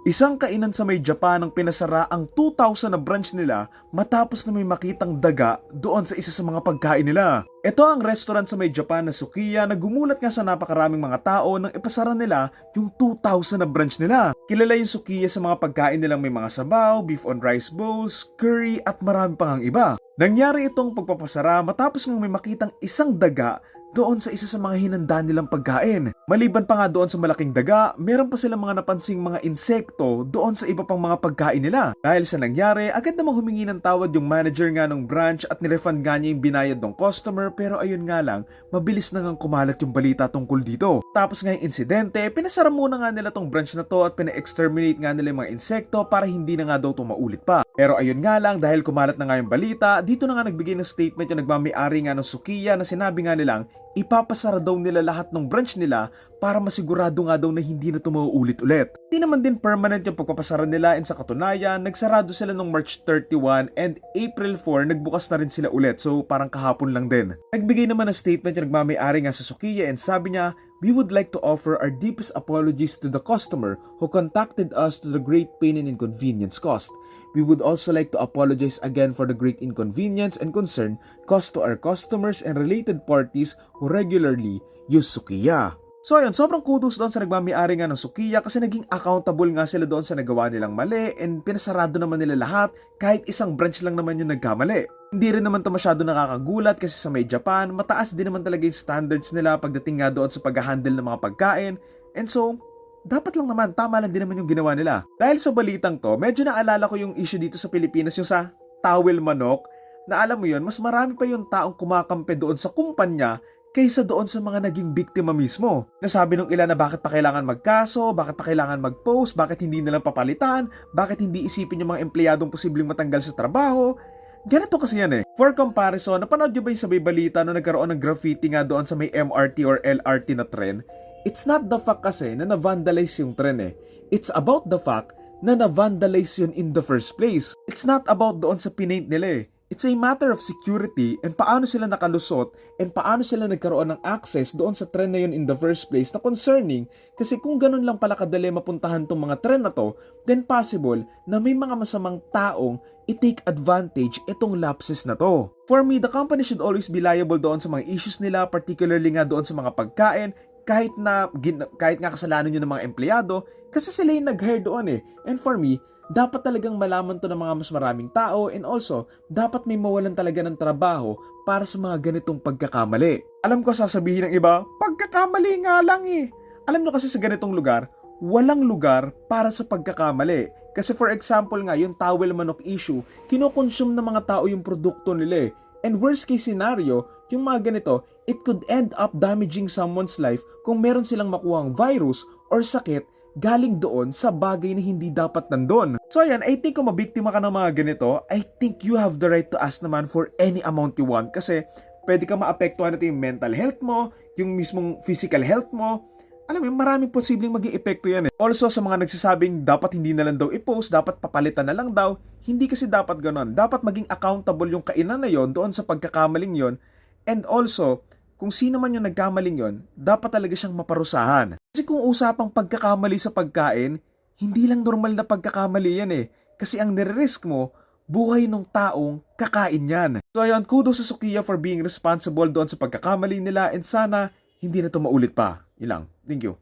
Isang kainan sa may Japan ang pinasara ang 2,000 na branch nila matapos na may makitang daga doon sa isa sa mga pagkain nila. Ito ang restaurant sa may Japan na Sukiya na gumulat nga sa napakaraming mga tao nang ipasara nila yung 2,000 na branch nila. Kilala yung Sukiya sa mga pagkain nilang may mga sabaw, beef on rice bowls, curry at marami pang ang iba. Nangyari itong pagpapasara matapos nga may makitang isang daga doon sa isa sa mga hinanda nilang pagkain. Maliban pa nga doon sa malaking daga, meron pa silang mga napansing mga insekto doon sa iba pang mga pagkain nila. Dahil sa nangyari, agad namang humingi ng tawad yung manager nga ng branch at nirefund nga niya yung binayad ng customer pero ayun nga lang, mabilis na ngang kumalat yung balita tungkol dito. Tapos nga yung insidente, pinasara muna nga nila tong branch na to at pina-exterminate nga nila yung mga insekto para hindi na nga daw ito maulit pa. Pero ayun nga lang, dahil kumalat na nga yung balita, dito na nga nagbigay ng statement yung nagmamay-ari nga ng Sukiya na sinabi nga nilang ipapasara daw nila lahat ng branch nila para masigurado nga daw na hindi na ito mauulit ulit. Hindi naman din permanent yung pagpapasara nila and sa katunayan, nagsarado sila noong March 31 and April 4 nagbukas na rin sila ulit so parang kahapon lang din. Nagbigay naman ng statement yung nagmamay-ari nga sa Sukiya and sabi niya, We would like to offer our deepest apologies to the customer who contacted us to the great pain and inconvenience caused. We would also like to apologize again for the great inconvenience and concern caused to our customers and related parties who regularly use Sukiya. So ayun, sobrang kudos doon sa nagmamay-ari nga ng Sukiya kasi naging accountable nga sila doon sa nagawa nilang mali and pinasarado naman nila lahat kahit isang branch lang naman yung nagkamali. Hindi rin naman to masyado nakakagulat kasi sa may Japan, mataas din naman talaga yung standards nila pagdating nga doon sa pag-handle ng mga pagkain. And so, dapat lang naman, tama lang din naman yung ginawa nila. Dahil sa balitang to, medyo naalala ko yung issue dito sa Pilipinas, yung sa towel manok, na alam mo yun, mas marami pa yung taong kumakampi doon sa kumpanya kaysa doon sa mga naging biktima mismo. Nasabi nung ilan na bakit pa kailangan magkaso, bakit pa kailangan mag-post, bakit hindi nalang papalitan, bakit hindi isipin yung mga empleyadong posibleng matanggal sa trabaho. Ganito kasi yan eh. For comparison, napanood nyo ba yung sabay balita na nagkaroon ng graffiti nga doon sa may MRT or LRT na tren? It's not the fact kasi na na-vandalize yung tren eh. It's about the fact na na-vandalize yun in the first place. It's not about doon sa pinaint nila eh. It's a matter of security and paano sila nakalusot and paano sila nagkaroon ng access doon sa tren na yun in the first place na concerning kasi kung ganun lang pala kadali mapuntahan tong mga tren na to, then possible na may mga masamang taong i-take advantage itong lapses na to. For me, the company should always be liable doon sa mga issues nila, particularly nga doon sa mga pagkain, kahit na kahit nga kasalanan yun ng mga empleyado kasi sila yung nag-hire doon eh. And for me, dapat talagang malaman to ng mga mas maraming tao and also dapat may mawalan talaga ng trabaho para sa mga ganitong pagkakamali. Alam ko sasabihin ng iba, pagkakamali nga lang eh. Alam nyo kasi sa ganitong lugar, walang lugar para sa pagkakamali. Kasi for example nga, yung towel manok issue, kinokonsume ng mga tao yung produkto nila eh. And worst case scenario, yung mga ganito, it could end up damaging someone's life kung meron silang makuhang virus or sakit galing doon sa bagay na hindi dapat nandun. So ayan, I think kung mabiktima ka ng mga ganito, I think you have the right to ask naman for any amount you want kasi pwede ka maapektuhan natin yung mental health mo, yung mismong physical health mo, alam mo, maraming posibleng maging epekto yan eh. Also, sa mga nagsasabing dapat hindi na lang daw i-post, dapat papalitan na lang daw, hindi kasi dapat ganon. Dapat maging accountable yung kainan na yon doon sa pagkakamaling yon And also, kung sino man yung nagkamaling yon, dapat talaga siyang maparusahan. Kasi kung usapang pagkakamali sa pagkain, hindi lang normal na pagkakamali yan eh. Kasi ang nire-risk mo, buhay ng taong kakain yan. So ayun, kudos sa Sukiya for being responsible doon sa pagkakamali nila and sana hindi na to maulit pa. Yun lang. Thank you.